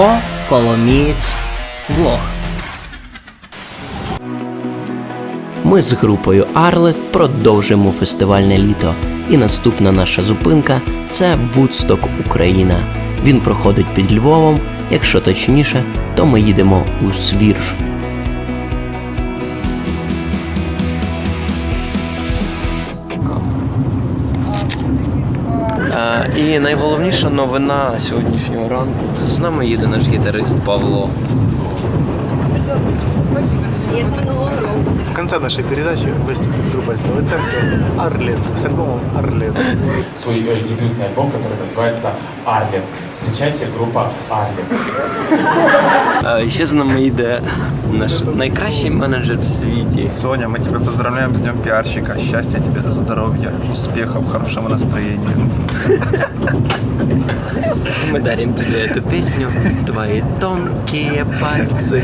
О Коломієць Влог. Ми з групою Арлет продовжимо фестивальне літо. І наступна наша зупинка це Вудсток Україна. Він проходить під Львовом. Якщо точніше, то ми їдемо у Свірж. І найголовніша новина сьогоднішнього ранку. З нами їде наш гітарист Павло. Як минулого року. В конце нашей передачи выступит группа из Новой Церкви «Арлет» с альбомом «Арлет». свой э, дебютный альбом, который называется «Арлет». Встречайте группа «Арлет». А ще з нами йде наш найкращий менеджер в світі. Соня, мы тебя поздравляем с Днем пиарщика. Счастья тебе, здоровья, успехов, хорошего настроения. Мы дарим тебе эту песню. Твои тонкие пальцы,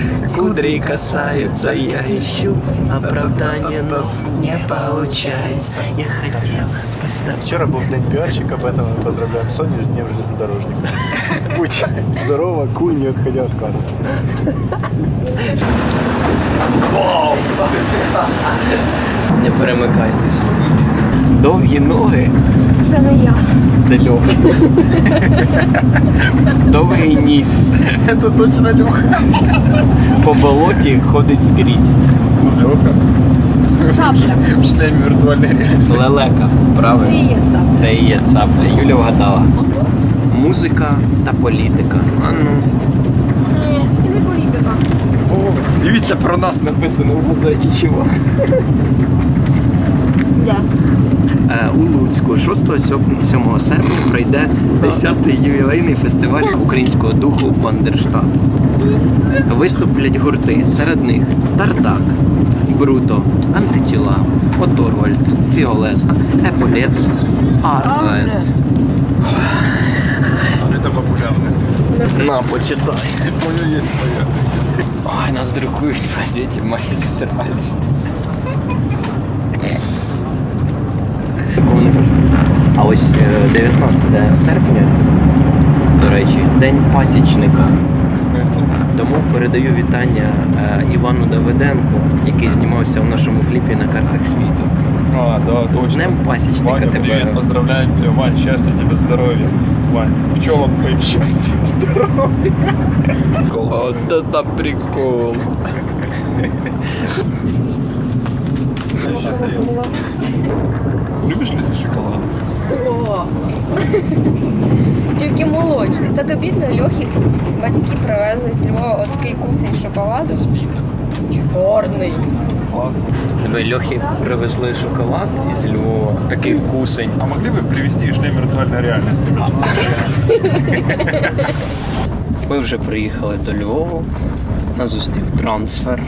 кудри касаются. Я ищу оправдания, но не получается. Я хотел поставить. Вчера был день пиарщика, поэтому мы поздравляем Соню с Днем железнодорожника. Будь здорова, куй, не отходя от кассы. Не перемикайтесь. Довгі ноги Це не я. це Льоха. Довгий ніс. Это точно Леха. По болоті ходить скрізь. Леха Цапля. в шлеме виртуальной реальности. Лелека, Це і є цапля. Це і є цапля. Юля вгадала. Музика та політика. А ну. Ні, і не політика. Дивіться, про нас написано в газеті, чувак. Де? У Луцьку 6-7 серпня пройде 10-й ювілейний фестиваль українського духу Бандерштату. Виступлять гурти, серед них Тартак, Бруто, Антитіла, Оторвальд, Фіолет, Еполец, Арлет. Это. На, почитай. Ой, нас друкують в газеті магістралі. А ось е, 19 серпня, до речі, День пасічника. Тому передаю вітання е, Івану Давиденку, який знімався в нашому кліпі на картах світу. А, да, З. Днем пасічника Ваня, тебе. привет, поздравляем тебя, Вань, счастья тебе, здоровья. Вань, пчелам твоим счастья, здоровья. От це прикол. Любишь ли ты шоколад? О! Тільки молочний. Так обідно Льохи батьки привезли з Львова такий кусень шоколаду. Чорний. Тебе Льохи привезли шоколад із Львова, такий кусень. А могли бы привести шлем виртуальной реальности? Ми вже приїхали до Львова. Нас зустрів трансфер.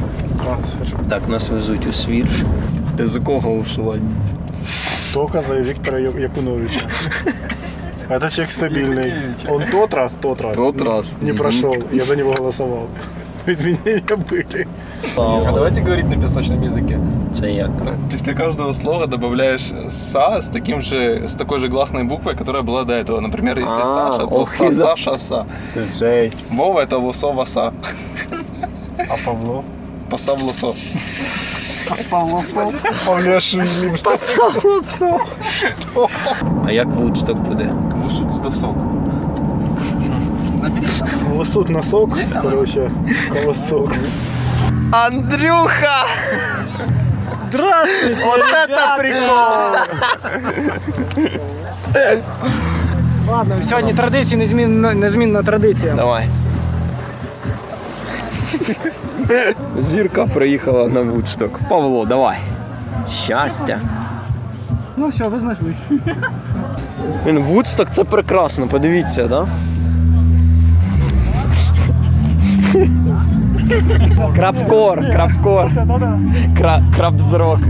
Трансфер. Так, нас везуть у Свірж. Ти за кого голосувати? Только за Виктора Я- Якуновича. Это человек стабильный. Он тот раз, тот раз. Тот раз. Не Мгм. прошел. Я за него голосовал. Изменения были. А давайте говорить на песочном языке. Це як? После каждого слова добавляешь «са» с, таким же, с такой же гласной буквой, которая была до этого. Например, если А, Саша, то ох, са, и за- Саша, са. Жесть. Вова это Вусо, Васа. А Павло? Паса в лосо. Павляши. А як Вудсток буде? Вусут досок. Лосут носок. Короче, колосок. Андрюха! Здравствуйте, Вот это прикол! Ладно, сьогодні традиції незмінна, незмінна традиція. Давай. Зірка приїхала на Вудсток. Павло, давай. Щастя. Ну все, ви знайшлись. Він Вудсток це прекрасно, подивіться, да? Крапкор, крапкор. Кра, крабзрок.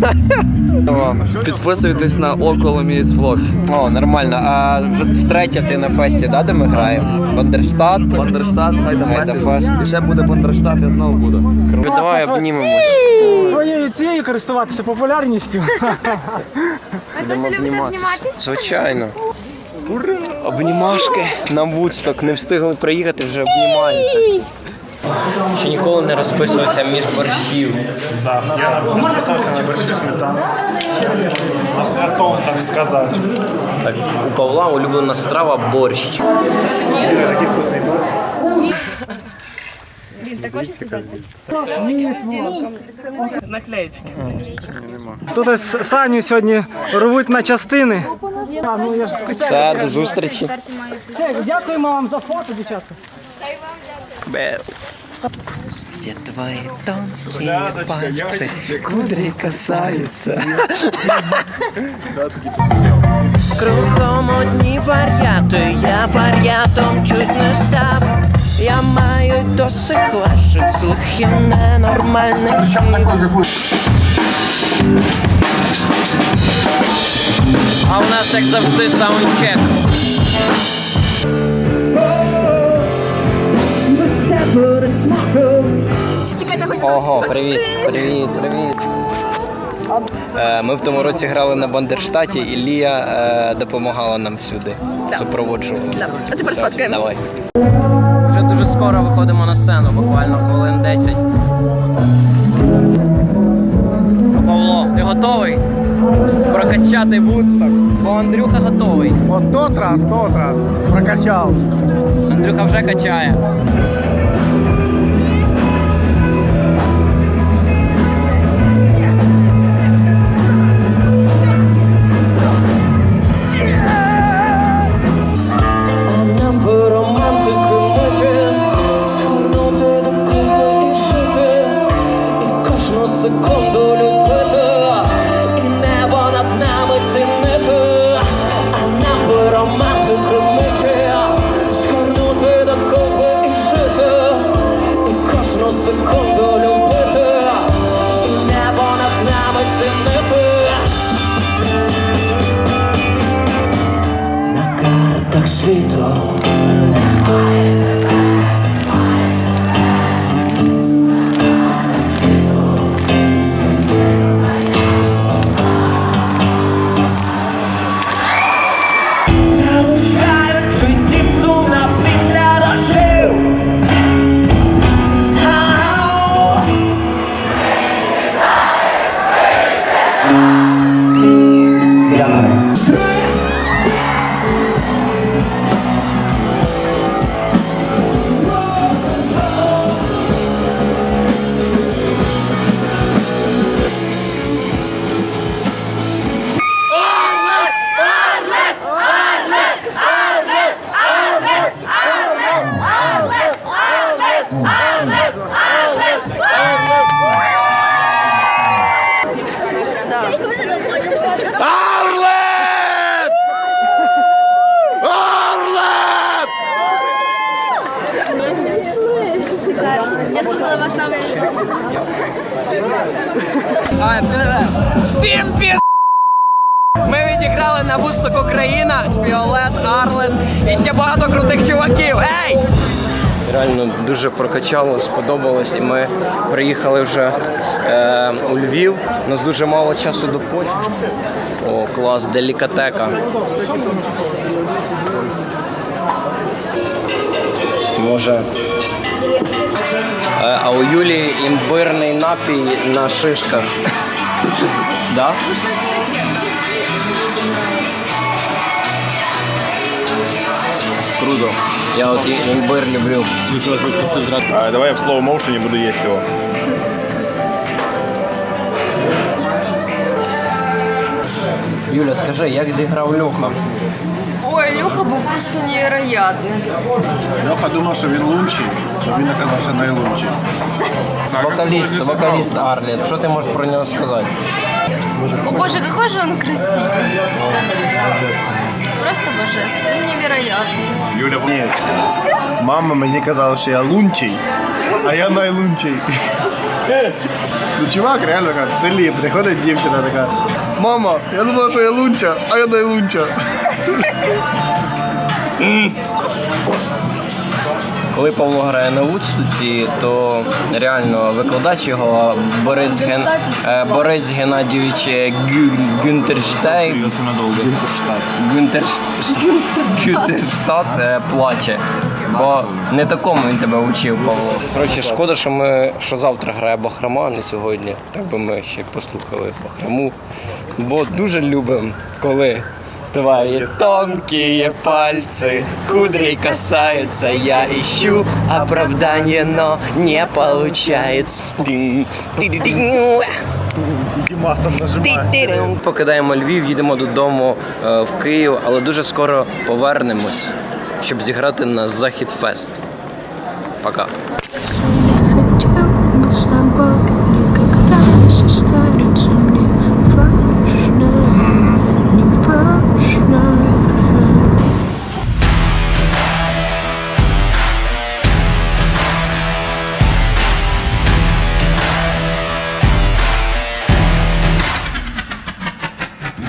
Підписуйтесь на Около Мієць Влог. О, нормально. А вже втретє ти на фесті, да, де ми граємо? Бандерштат. Бандерштат, Гайда Гайда Фест. Фест. І ще буде Бандерштат, я знову буду. Давай обнімемось. Твоєю цією користуватися популярністю. Будемо обніматися. Звичайно. Обнімашки на Вудсток. Не встигли приїхати, вже обнімаються. Ще ніколи не розписувався між борщів. Да, я розписався на борщі сметани. На святом, так сказати. Так, у Павла улюблена страва борщ. Такий вкусний борщ. Тут Саню сьогодні рвуть на частини. Ну. Все, до зустрічі. Все, дякуємо вам за фото, дівчатка. Где твои тонкие пальцы, кудри касаются. Кругом одні варіати, я варіатом чуть не став. Я маю досить ваших слухів ненормальних. А у нас, як завжди, саундчек. Чекайте, хоч Ого, привіт, привіт, привіт. Е, Ми в тому році грали на Бандерштаті, і Лія е, допомагала нам всюди. Супроводжувала. А тепер Все, сфоткаємось. Давай. Вже дуже скоро виходимо на сцену, буквально хвилин 10. Павло, ти готовий? Прокачати Вудсток. Бо Андрюха готовий. От тот раз, тот раз. Прокачав. Андрюха вже качає. Я слухала ваш новий. Всім пі... Ми відіграли на Вусток Україна, Фіолет, Арлет і ще багато крутих чуваків. Ей! Реально дуже прокачало, сподобалось, і ми приїхали вже е, у Львів. У нас дуже мало часу до потягу. О, клас, делікатека. Може. Е, а у Юлії імбирний напій на шишках. Да? Круто. Я от і- імбир люблю. А, давай я в slow motion буду есть его. Юля, скажи, як зіграв Льоха? Ой, Люха був просто невероятний. Леха думав, що він лунчий, то він оказався найлунчий. Вокаліст, вокаліст Арлет. Що ти можеш про нього сказати? О боже, какой же он красивый. Просто божественный, невероятный. Юля, ні. Мама мені казала, що я лунчий, а я найлунчий. Ну, чувак реально как, в селі приходить дівчина така. Мама, я думала, що я лунча, а я найлунча. Коли Павло грає на Вудстоці, то реально викладач його Борис, Ген... е, Борис Геннадійович Гю... Гюнтерштейн Гюнтерш... Гюнтерштадт е, плаче. Бо не такому він тебе учив, Павло. Коротше, шкода, що ми що завтра грає Бахрома, а не сьогодні. Так би ми ще послухали Бахрому. Бо дуже любимо, коли Твои тонкие пальцы кудрей касаются Я ищу оправдание, но не получается Дімас там нажимає. Покидаємо Львів, їдемо додому е, в Київ, але дуже скоро повернемось, щоб зіграти на Захід Фест. Пока.